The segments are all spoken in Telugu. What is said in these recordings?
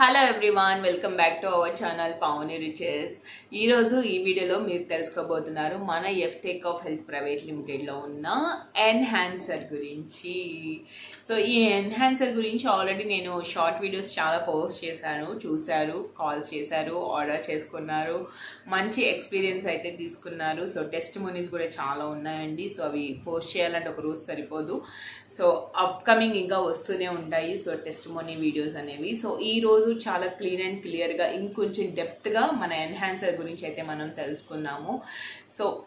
Hello everyone welcome back to our channel Pavani riches ఈరోజు ఈ వీడియోలో మీరు తెలుసుకోబోతున్నారు మన F take off health private లిమిటెడ్లో ఉన్న ఎన్హాన్సర్ గురించి. సో ఈ ఎన్హాన్సర్ గురించి ఆల్రెడీ నేను షార్ట్ వీడియోస్ చాలా పోస్ట్ చేశాను చూశారు కాల్స్ చేశారు ఆర్డర్ చేసుకున్నారు మంచి ఎక్స్పీరియన్స్ అయితే తీసుకున్నారు. సో టెస్ట్ మనీస్ కూడా చాలా ఉన్నాయండి. సో అవి పోస్ట్ చేయాలంటే ఒక రోజు సరిపోదు. సో అప్కమింగ్ ఇంకా వస్తూనే ఉంటాయి. సో టెస్ట్ మనీ వీడియోస్ అనేవి. సో ఈ రోజు చాలా క్లీన్ అండ్ క్లియర్గా ఇంకొంచెం డెప్త్గా మన ఎన్హాన్సర్ గురించి అయితే మనం తెలుసుకుందాము. సో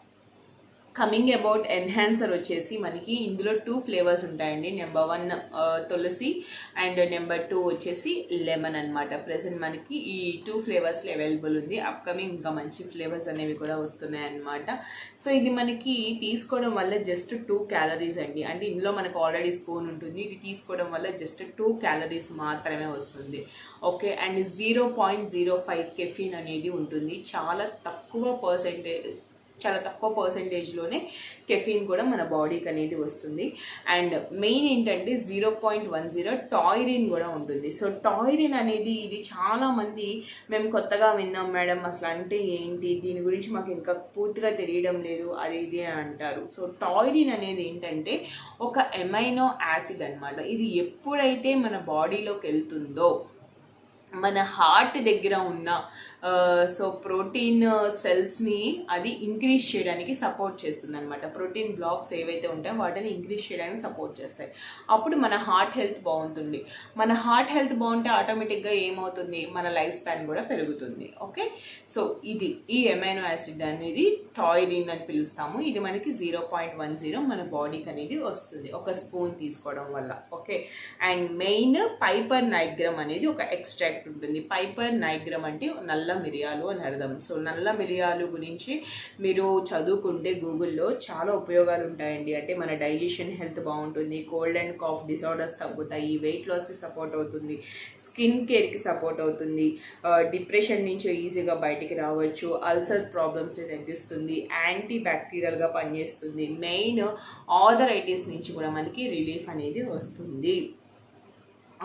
కమింగ్ అబౌట్ ఎన్హాన్సర్ వచ్చేసి మనకి ఇందులో టూ ఫ్లేవర్స్ ఉంటాయండి. Number one uh, tulsi and number two వచ్చేసి లెమన్ అనమాట ప్రెసెంట్ మనకి ఈ టూ ఫ్లేవర్స్లో అవైలబుల్ ఉంది. అప్కమింగ్ ఇంకా మంచి ఫ్లేవర్స్ అనేవి కూడా వస్తున్నాయి అనమాట సో ఇది మనకి తీసుకోవడం వల్ల జస్ట్ టూ క్యాలరీస్ అండి. అంటే ఇందులో మనకు ఆల్రెడీ స్పూన్ ఉంటుంది. ఇది తీసుకోవడం వల్ల జస్ట్ టూ క్యాలరీస్ మాత్రమే వస్తుంది. Okay and zero point zero five caffeine అనేది ఉంటుంది. చాలా తక్కువ పర్సెంటేజ్ చాలా తక్కువ పర్సంటేజ్లోనే కెఫిన్ కూడా మన బాడీకి అనేది వస్తుంది. అండ్ మెయిన్ ఏంటంటే zero point one zero taurine కూడా ఉంటుంది. సో టాయిరిన్ అనేది ఇది చాలామంది మేము కొత్తగా విన్నాం మేడం అసలు అంటే ఏంటి? దీని గురించి మాకు ఇంకా పూర్తిగా తెలియడం లేదు. అది ఇది అని అంటారు. సో టాయిరిన్ అనేది ఏంటంటే ఒక ఎమైనో యాసిడ్ అనమాట ఇది ఎప్పుడైతే మన బాడీలోకి వెళ్తుందో మన హార్ట్ దగ్గర ఉన్న సో ప్రోటీన్ సెల్స్ని అది ఇంక్రీజ్ చేయడానికి సపోర్ట్ చేస్తుంది అనమాట ప్రోటీన్ బ్లాక్స్ ఏవైతే ఉంటాయో వాటిని ఇంక్రీజ్ చేయడానికి సపోర్ట్ చేస్తాయి. అప్పుడు మన హార్ట్ హెల్త్ బాగుంటుంది. మన హార్ట్ హెల్త్ బాగుంటే ఆటోమేటిక్గా ఏమవుతుంది? మన లైఫ్ స్పాన్ కూడా పెరుగుతుంది. ఓకే సో ఇది ఈ ఎమైనో యాసిడ్ అనేది టాయిలిన్ అని పిలుస్తాము. ఇది మనకి జీరో పాయింట్ వన్ జీరో మన బాడీకి అనేది వస్తుంది. ఒక స్పూన్ తీసుకోవడం వల్ల. Okay and main piper nigrum అనేది ఒక ఎక్స్ట్రాక్ట్ ఉంటుంది. పైపర్ నైగ్రమ్ అంటే నల్ల మిరియాలు అని అర్థం. సో నల్ల మిరియాలు గురించి మీరు చదువుకుంటే గూగుల్లో చాలా ఉపయోగాలు ఉంటాయండి. అంటే మన డైజెషన్ హెల్త్ బాగుంటుంది కోల్డ్ అండ్ కాఫ్ డిసార్డర్స్ తగ్గుతాయి వెయిట్ లాస్కి సపోర్ట్ అవుతుంది స్కిన్ కేర్కి సపోర్ట్ అవుతుంది డిప్రెషన్ నుంచి ఈజీగా బయటికి రావచ్చు అల్సర్ ప్రాబ్లమ్స్ని తగ్గిస్తుంది యాంటీ బ్యాక్టీరియల్గా పనిచేస్తుంది. మెయిన్ ఆథరైటిస్ నుంచి కూడా మనకి రిలీఫ్ అనేది వస్తుంది.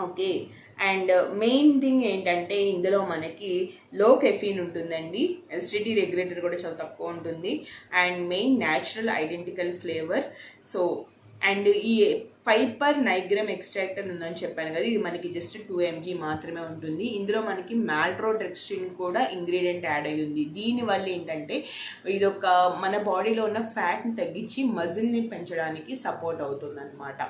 ఓకే అండ్ మెయిన్ థింగ్ ఏంటంటే ఇందులో మనకి లో కెఫీన్ ఉంటుందండి. ఎసిడిటీ రెగ్యులేటర్ కూడా చాలా తక్కువ ఉంటుంది. And main natural identical flavour. So and ఈ పైపర్ నైగ్రమ్ ఎక్స్ట్రాక్ట్ అని ఉందని చెప్పాను కదా ఇది మనకి జస్ట్ టూ ఎంజీ మాత్రమే ఉంటుంది. ఇందులో మనకి మాల్ట్రోడ్రెక్స్టిన్ కూడా ఇంగ్రీడియంట్ యాడ్ అయ్యి ఉంది. దీనివల్ల ఏంటంటే ఇది ఒక మన బాడీలో ఉన్న ఫ్యాట్ని తగ్గించి మజిల్ని పెంచడానికి సపోర్ట్ అవుతుంది అనమాట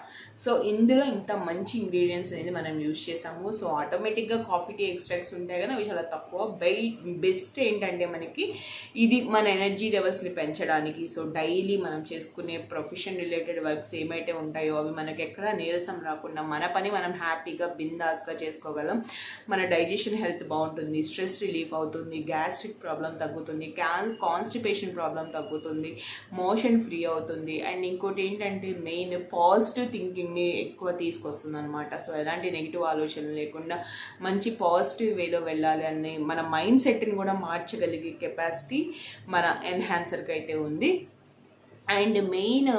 సో ఇందులో ఇంత మంచి ఇంగ్రీడియంట్స్ అనేది మనం యూజ్ చేసాము. సో ఆటోమేటిక్గా కాఫీ టీ ఎక్స్ట్రాక్ట్స్ ఉంటాయి కదా అవి చాలా తక్కువ. బై బెస్ట్ ఏంటంటే మనకి ఇది మన ఎనర్జీ లెవెల్స్ని పెంచడానికి. సో డైలీ మనం చేసుకునే ప్రొఫెషన్ రిలేటెడ్ వర్క్స్ ఏమైతే ఉంటాయో అవి మన మనకి ఎక్కడ నీరసం రాకుండా మన పని మనం హ్యాపీగా బిందాస్గా చేసుకోగలం. మన డైజెషన్ హెల్త్ బాగుంటుంది స్ట్రెస్ రిలీఫ్ అవుతుంది గ్యాస్ట్రిక్ ప్రాబ్లం తగ్గుతుంది క్యాన్ కాన్స్టిపేషన్ ప్రాబ్లం తగ్గుతుంది మోషన్ ఫ్రీ అవుతుంది. అండ్ ఇంకోటి ఏంటంటే మెయిన్ పాజిటివ్ థింకింగ్ని ఎక్కువ తీసుకొస్తుంది అనమాట సో ఎలాంటి నెగిటివ్ ఆలోచనలు లేకుండా మంచి పాజిటివ్ వేలో వెళ్ళాలి అని మన మైండ్ సెట్ని కూడా మార్చగలిగే కెపాసిటీ మన ఎన్హాన్సర్కి అయితే ఉంది. అండ్ మెయిన్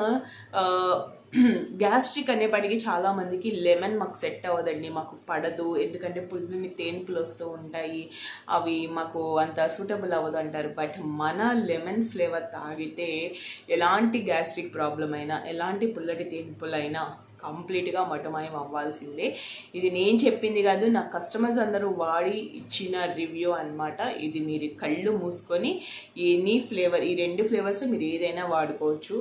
గ్యాస్ట్రిక్ అనేప్పటికీ చాలా మందికి లెమన్ మాకు సెట్ అవ్వదండి మాకు పడదు. ఎందుకంటే పుల్లని తేన్పులు వస్తూ ఉంటాయి. అవి మాకు అంత సూటబుల్ అవ్వదు అంటారు బట్ మన లెమన్ ఫ్లేవర్ తాగితే ఎలాంటి గ్యాస్ట్రిక్ ప్రాబ్లం అయినా ఎలాంటి పుల్లటి తేన్పులైనా కంప్లీట్గా మటమాయం అవ్వాల్సిందే. ఇది నేను చెప్పింది కాదు నా కస్టమర్స్ అందరూ వాడి ఇచ్చిన రివ్యూ అనమాట ఇది మీరు కళ్ళు మూసుకొని ఎనీ ఫ్లేవర్ ఈ రెండు ఫ్లేవర్స్ మీరు ఏదైనా వాడుకోవచ్చు.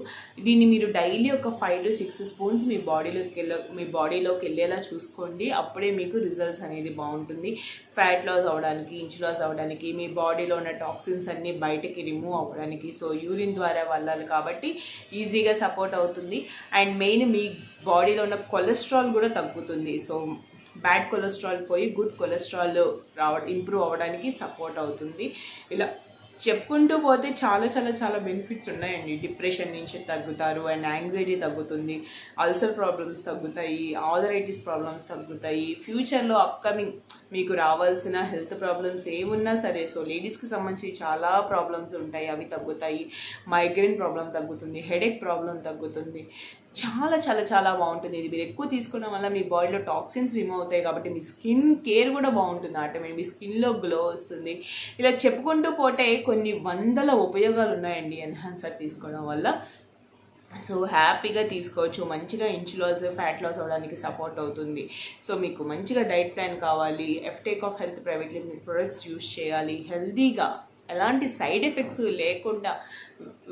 దీన్ని మీరు డైలీ ఒక ఫైవ్ టు సిక్స్ స్పూన్స్ మీ బాడీలోకి వెళ్ళ మీ బాడీలోకి వెళ్ళేలా చూసుకోండి. అప్పుడే మీకు రిజల్ట్స్ అనేది బాగుంటుంది. ఫ్యాట్ లాస్ అవ్వడానికి ఇంచ్ లాస్ అవ్వడానికి మీ బాడీలో ఉన్న టాక్సిన్స్ అన్నీ బయటకి రిమూవ్ అవ్వడానికి సో యూరిన్ ద్వారా వెళ్ళాలి కాబట్టి ఈజీగా సపోర్ట్ అవుతుంది. అండ్ మెయిన్ మీ బాడీ బాడీలో ఉన్న కొలెస్ట్రాల్ కూడా తగ్గుతుంది. సో బ్యాడ్ కొలెస్ట్రాల్ పోయి గుడ్ కొలెస్ట్రాల్ రావ ఇంప్రూవ్ అవ్వడానికి సపోర్ట్ అవుతుంది. ఇలా చెప్పుకుంటూ పోతే చాలా చాలా చాలా బెనిఫిట్స్ ఉన్నాయండి. డిప్రెషన్ నుంచి తగ్గుతారు అండ్ యాంగ్జైటీ తగ్గుతుంది అల్సర్ ప్రాబ్లమ్స్ తగ్గుతాయి ఆథరైటిస్ ప్రాబ్లమ్స్ తగ్గుతాయి. ఫ్యూచర్లో అప్కమింగ్ మీకు రావాల్సిన హెల్త్ ప్రాబ్లమ్స్ ఏమున్నా సరే సో లేడీస్కి సంబంధించి చాలా ప్రాబ్లమ్స్ ఉంటాయి. అవి తగ్గుతాయి. మైగ్రేన్ ప్రాబ్లం తగ్గుతుంది హెడేక్ ప్రాబ్లం తగ్గుతుంది. చాలా చాలా చాలా బాగుంటుంది. ఇది మీరు ఎక్కువ తీసుకోవడం వల్ల మీ బాడీలో టాక్సిన్స్ రిమూవ్ అవుతాయి కాబట్టి మీ స్కిన్ కేర్ కూడా బాగుంటుంది. ఆటోమేటిక్ మీ స్కిన్లో గ్లో వస్తుంది. ఇలా చెప్పుకుంటూ పోతే కొన్ని వందల ఉపయోగాలు ఉన్నాయండి ఎన్హాన్సర్ తీసుకోవడం వల్ల. సో హ్యాపీగా తీసుకోవచ్చు. మంచిగా ఇంచ్ లాస్ ఫ్యాట్ లాస్ అవ్వడానికి సపోర్ట్ అవుతుంది. సో మీకు మంచిగా డైట్ ప్లాన్ కావాలి. F take off health private limited products use చేయాలి హెల్తీగా ఎలాంటి సైడ్ ఎఫెక్ట్స్ లేకుండా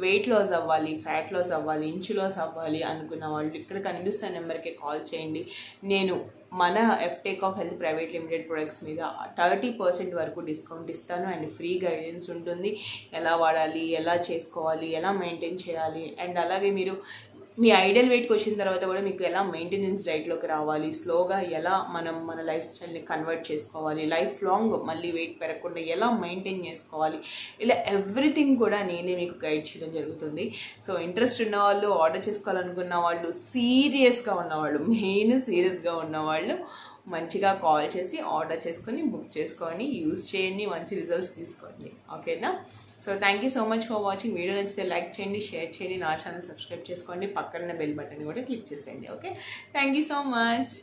వెయిట్ లాస్ అవ్వాలి ఫ్యాట్ లాస్ అవ్వాలి ఇంచు లాస్ అవ్వాలి అనుకున్న వాళ్ళు ఇక్కడ కనిపిస్తున్న నెంబర్కి కాల్ చేయండి. నేను మన F take off health private limited products మీద థర్టీ పర్సెంట్ వరకు డిస్కౌంట్ ఇస్తాను అండ్ ఫ్రీ గైడెన్స్ ఉంటుంది. ఎలా వాడాలి ఎలా చేసుకోవాలి ఎలా మెయింటైన్ చేయాలి అండ్ అలాగే మీరు మీ ఐడియల్ వెయిట్కి వచ్చిన తర్వాత కూడా మీకు ఎలా మెయింటెనెన్స్ డైట్లోకి రావాలి? స్లోగా ఎలా మనం మన లైఫ్ స్టైల్ని కన్వర్ట్ చేసుకోవాలి? లైఫ్ లాంగ్ మళ్ళీ వెయిట్ పెరగకుండా ఎలా మెయింటైన్ చేసుకోవాలి? ఇలా ఎవ్రీథింగ్ కూడా నేనే మీకు గైడ్ చేయడం జరుగుతుంది. సో ఇంట్రెస్ట్ ఉన్న వాళ్ళు ఆర్డర్ చేసుకోవాలనుకున్న వాళ్ళు సీరియస్గా ఉన్నవాళ్ళు మెయిన్ సీరియస్గా ఉన్నవాళ్ళు మంచిగా కాల్ చేసి ఆర్డర్ చేసుకొని బుక్ చేసుకొని యూజ్ చేయండి మంచి రిజల్ట్స్ తీసుకోండి. ఓకేనా? So thank you so much for watching video నచ్చితే లైక్ చేయండి షేర్ చేయండి. నా ఛానల్ సబ్స్క్రైబ్ చేసుకోండి. పక్కన బెల్ బటన్ కూడా క్లిక్ చేసేయండి. Okay thank you so much